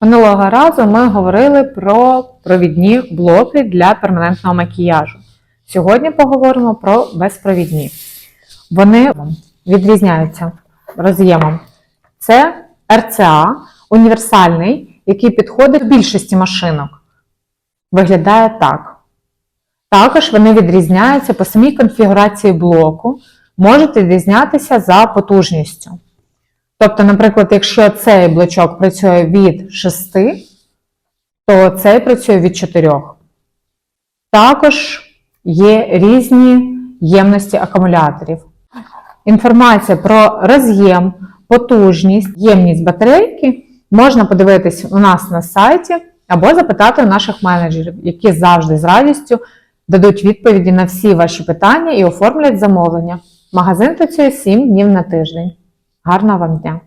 Минулого разу ми говорили про провідні блоки для перманентного макіяжу. Сьогодні поговоримо про безпровідні. Вони відрізняються роз'ємом. Це RCA, універсальний, який підходить в більшості машинок. Виглядає так. Також вони відрізняються по самій конфігурації блоку, можуть відрізнятися за потужністю. Тобто, наприклад, якщо цей блочок працює від 6, то цей працює від 4. Також є різні ємності акумуляторів. Інформація про роз'єм, потужність, ємність батарейки можна подивитись у нас на сайті або запитати у наших менеджерів, які завжди з радістю дадуть відповіді на всі ваші питання і оформлять замовлення. Магазин працює 7 днів на тиждень. Гарного вам дня!